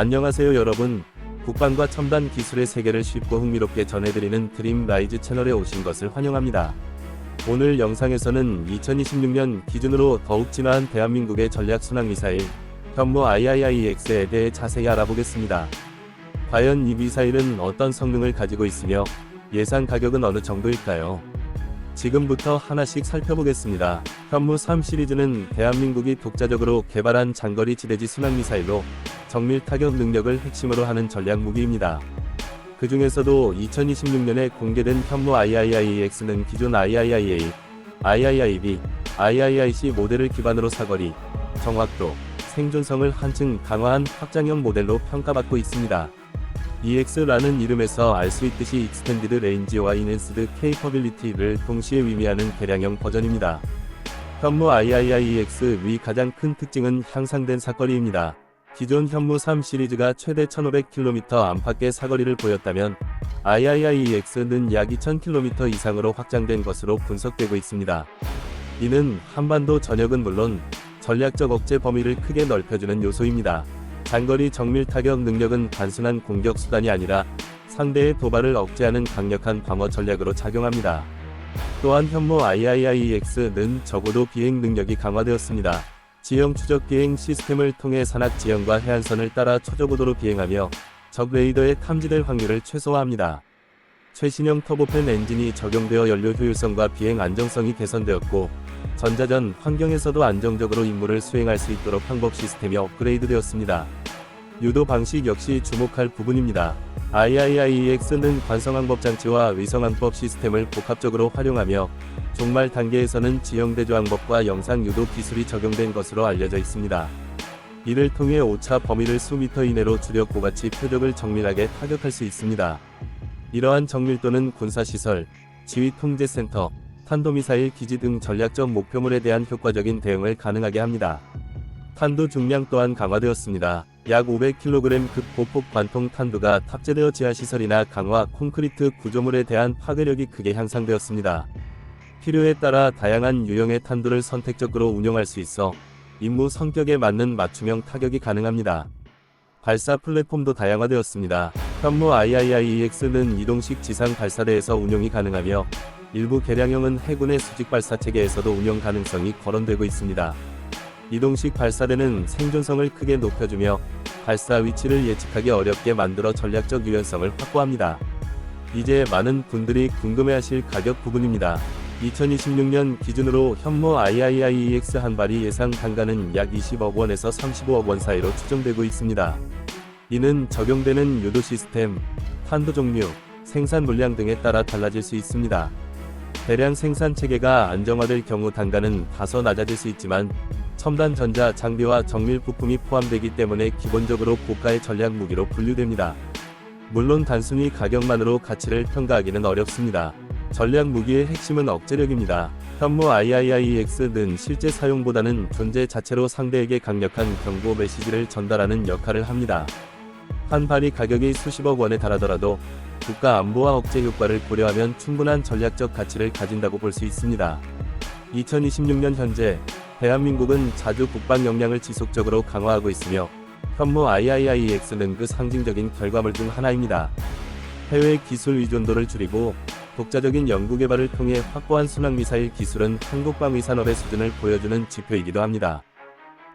안녕하세요 여러분. 국방과 첨단 기술의 세계를 쉽고 흥미롭게 전해드리는 드림 라이즈 채널에 오신 것을 환영합니다. 오늘 영상에서는 2026년 기준으로 더욱 진화한 대한민국의 전략 순항 미사일 현무 IIIX에 대해 자세히 알아보겠습니다. 과연 이 미사일은 어떤 성능을 가지고 있으며 예상 가격은 어느 정도일까요? 지금부터 하나씩 살펴보겠습니다. 현무 3 시리즈는 대한민국이 독자적으로 개발한 장거리 지대지 순항 미사일로 정밀 타격 능력을 핵심으로 하는 전략 무기입니다. 그 중에서도 2026년에 공개된 현무 IIIX는 기존 IIIA, IIIB, IIIC 모델을 기반으로 사거리, 정확도, 생존성을 한층 강화한 확장형 모델로 평가받고 있습니다. EX라는 이름에서 알 수 있듯이 Extended Range와 Enhanced Capability를 동시에 의미하는 개량형 버전입니다. 현무 IIIEX 위 가장 큰 특징은 향상된 사거리입니다. 기존 현무 3 시리즈가 최대 1500km 안팎의 사거리를 보였다면 IIIEX는 약 2000km 이상으로 확장된 것으로 분석되고 있습니다. 이는 한반도 전역은 물론 전략적 억제 범위를 크게 넓혀주는 요소입니다. 장거리 정밀 타격 능력은 단순한 공격 수단이 아니라 상대의 도발을 억제하는 강력한 방어 전략으로 작용합니다. 또한 현무 IIIEX는 적어도 비행 능력이 강화되었습니다. 지형 추적 비행 시스템을 통해 산악 지형과 해안선을 따라 초저고도로 비행하며 적 레이더에 탐지될 확률을 최소화합니다. 최신형 터보팬 엔진이 적용되어 연료 효율성과 비행 안정성이 개선되었고 전자전 환경에서도 안정적으로 임무를 수행할 수 있도록 항법 시스템이 업그레이드되었습니다. 유도 방식 역시 주목할 부분입니다. IIIEX는 관성항법 장치와 위성항법 시스템을 복합적으로 활용하며 종말 단계에서는 지형대조항법과 영상 유도 기술이 적용된 것으로 알려져 있습니다. 이를 통해 오차 범위를 수미터 이내로 줄여 고가치 표적을 정밀하게 타격할 수 있습니다. 이러한 정밀도는 군사시설, 지휘통제센터, 탄도미사일 기지 등 전략적 목표물에 대한 효과적인 대응을 가능하게 합니다. 탄두 중량 또한 강화되었습니다. 약 500kg 급 보폭 관통 탄두가 탑재되어 지하시설이나 강화 콘크리트 구조물에 대한 파괴력이 크게 향상되었습니다. 필요에 따라 다양한 유형의 탄두를 선택적으로 운용할 수 있어 임무 성격에 맞는 맞춤형 타격이 가능합니다. 발사 플랫폼도 다양화되었습니다. 현무 IIIEX는 이동식 지상 발사대에서 운용이 가능하며 일부 개량형은 해군의 수직 발사 체계에서도 운영 가능성이 거론되고 있습니다. 이동식 발사대는 생존성을 크게 높여주며 발사 위치를 예측하기 어렵게 만들어 전략적 유연성을 확보합니다. 이제 많은 분들이 궁금해하실 가격 부분입니다. 2026년 기준으로 현무 IIIEX 한 발이 예상 단가는 약 20억 원에서 35억 원 사이로 추정되고 있습니다. 이는 적용되는 유도 시스템, 탄도 종류, 생산 물량 등에 따라 달라질 수 있습니다. 대량 생산 체계가 안정화될 경우 단가는 다소 낮아질 수 있지만 첨단 전자 장비와 정밀 부품이 포함되기 때문에 기본적으로 고가의 전략 무기로 분류됩니다. 물론 단순히 가격만으로 가치를 평가하기는 어렵습니다. 전략 무기의 핵심은 억제력입니다. 현무 IIIEX는 실제 사용보다는 존재 자체로 상대에게 강력한 경고 메시지를 전달하는 역할을 합니다. 한 발이 가격이 수십억 원에 달하더라도 국가 안보와 억제 효과를 고려하면 충분한 전략적 가치를 가진다고 볼 수 있습니다. 2026년 현재 대한민국은 자주 국방 역량을 지속적으로 강화하고 있으며 현무 IIIEX는 그 상징적인 결과물 중 하나입니다. 해외 기술 의존도를 줄이고 독자적인 연구개발을 통해 확보한 순항미사일 기술은 한국 방위 산업의 수준을 보여주는 지표이기도 합니다.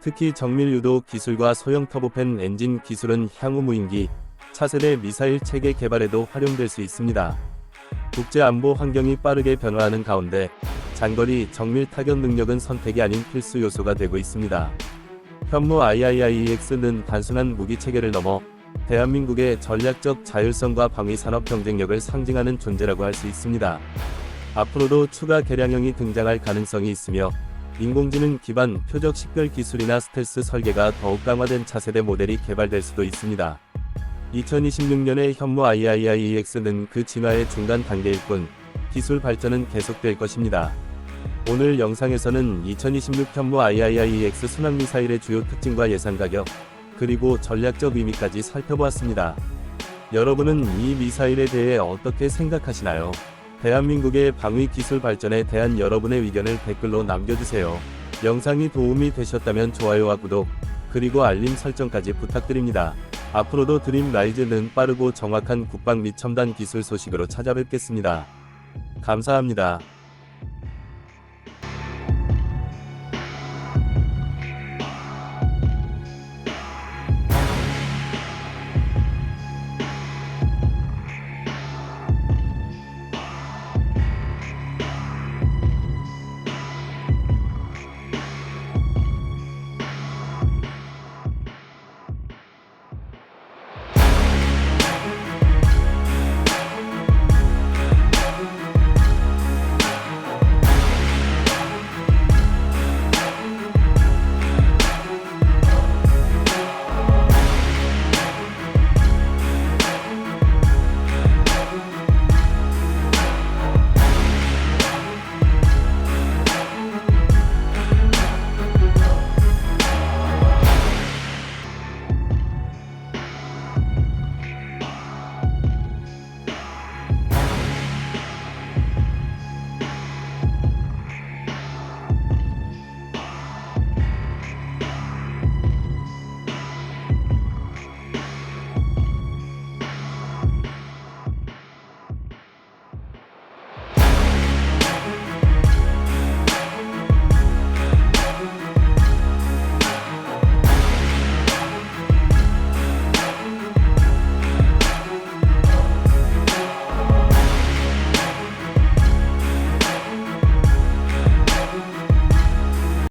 특히 정밀 유도 기술과 소형 터보팬 엔진 기술은 향후 무인기, 차세대 미사일 체계 개발에도 활용될 수 있습니다. 국제 안보 환경이 빠르게 변화하는 가운데 장거리 정밀 타격 능력은 선택이 아닌 필수 요소가 되고 있습니다. 현무 IIIEX는 단순한 무기 체계를 넘어 대한민국의 전략적 자율성과 방위 산업 경쟁력을 상징하는 존재라고 할 수 있습니다. 앞으로도 추가 개량형이 등장할 가능성이 있으며 인공지능 기반 표적 식별 기술이나 스텔스 설계가 더욱 강화된 차세대 모델이 개발될 수도 있습니다. 2026년의 현무 IIIEX는 그 진화의 중간 단계일 뿐 기술 발전은 계속될 것입니다. 오늘 영상에서는 2026 현무 IIIEX 순항미사일의 주요 특징과 예상 가격, 그리고 전략적 의미까지 살펴보았습니다. 여러분은 이 미사일에 대해 어떻게 생각하시나요? 대한민국의 방위 기술 발전에 대한 여러분의 의견을 댓글로 남겨주세요. 영상이 도움이 되셨다면 좋아요와 구독, 그리고 알림 설정까지 부탁드립니다. 앞으로도 드림 라이즈 등 빠르고 정확한 국방 및 첨단 기술 소식으로 찾아뵙겠습니다. 감사합니다.